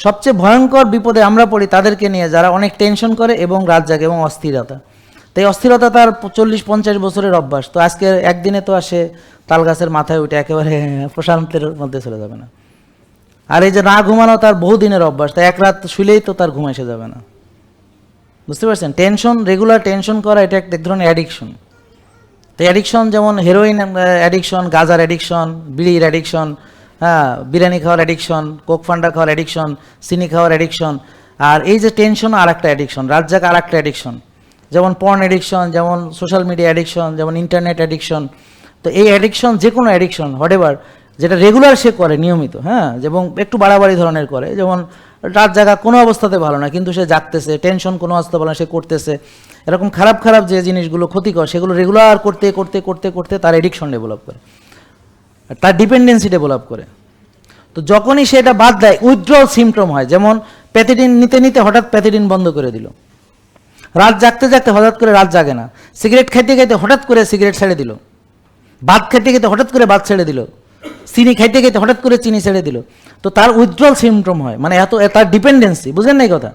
সবচেয়ে ভয়ঙ্কর বিপদে আমরা পড়ি তাদেরকে নিয়ে যারা অনেক টেনশন করে এবং রাত জাগে এবং অস্থিরতা। তাই অস্থিরতা তার চল্লিশ, পঞ্চাশ বছরের অভ্যাস। তো আজকে একদিনে তো আসে তাল গাছের মাথায় উঠে একেবারে প্রশান্তের মধ্যে চলে যাবে না। আর এই যে না ঘুমানো তার বহুদিনের অভ্যাস, তাই এক রাত শুলেই তো তার ঘুম এসে যাবে না। বুঝতে পারছেন? টেনশন রেগুলার টেনশন করা, এটা এক ধরনের অ্যাডিকশন তো অ্যাডিকশন যেমন হেরোইন অ্যাডিকশন গাজার অ্যাডিকশন বিড়ির অ্যাডিকশন হ্যাঁ বিরিয়ানি খাওয়ার অ্যাডিকশন কোক ফান্ডা খাওয়ার অ্যাডিকশন চিনি খাওয়ার অ্যাডিকশন আর এই যে টেনশন আর একটা অ্যাডিকশন রাত জাগা আর একটা অ্যাডিকশন যেমন পর্ন অ্যাডিকশন যেমন সোশ্যাল মিডিয়া অ্যাডিকশন যেমন ইন্টারনেট অ্যাডিকশন তো এই অ্যাডিকশন যে কোনো অ্যাডিকশন হোয়াট এভার যেটা রেগুলার সে করে নিয়মিত হ্যাঁ এবং একটু বাড়াবাড়ি ধরনের করে। যেমন রাত জাগা কোনো অবস্থাতে ভালো না, কিন্তু সে জাগতেছে টেনশন কোনো অবস্থা ভালো না, সে করতেছে। এরকম খারাপ খারাপ যে জিনিসগুলো ক্ষতিকর, সেগুলো রেগুলার করতে করতে করতে করতে তার এডিকশন ডেভেলপ করে। তার ডিপেন্ডেন্সি ডেভেলপ করে। তো যখনই সে এটা বাদ দেয় উইথড্রল সিমটম হয়। যেমন প্যাথিডিন নিতে নিতে হঠাৎ প্যাথিডিন বন্ধ করে দিল। রাত জাগতে জাগতে হঠাৎ করে রাত জাগে না। সিগারেট খাইতে খাইতে হঠাৎ করে সিগারেট ছেড়ে দিল। ভাত খেতে খেতে হঠাৎ করে ভাত ছেড়ে দিল। চিনি খাইতে খাইতে হঠাৎ করে চিনি ছেড়ে দিল। তো তার উইথড্রল সিমটম হয়। মানে এত তার ডিপেন্ডেন্সি বুঝেন না এই কথা?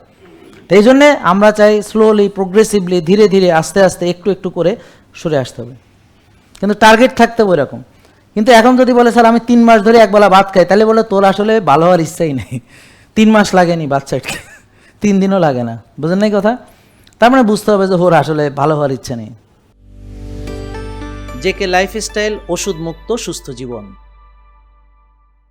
তো এই জন্যে আমরা চাই স্লোলি প্রোগ্রেসিভলি ধীরে ধীরে, আস্তে আস্তে, একটু একটু করে সরে আসতে হবে। কিন্তু টার্গেট থাকতে হবে এরকম। কিন্তু এখন যদি বলে, স্যার, আমি তিন মাস ধরে এক বেলা ভাত খাই, তাহলে বলে, তোর আসলে ভালো হওয়ার ইচ্ছাই নেই। তিন মাস লাগেনি বাচ্চাকে তিন দিনও লাগে না। বুঝেন নাই কথা? তার মানে বুঝতে হবে যে, ওর আসলে ভালো হওয়ার ইচ্ছা নেই। জেকে লাইফস্টাইল ওষুধ মুক্ত সুস্থ জীবন।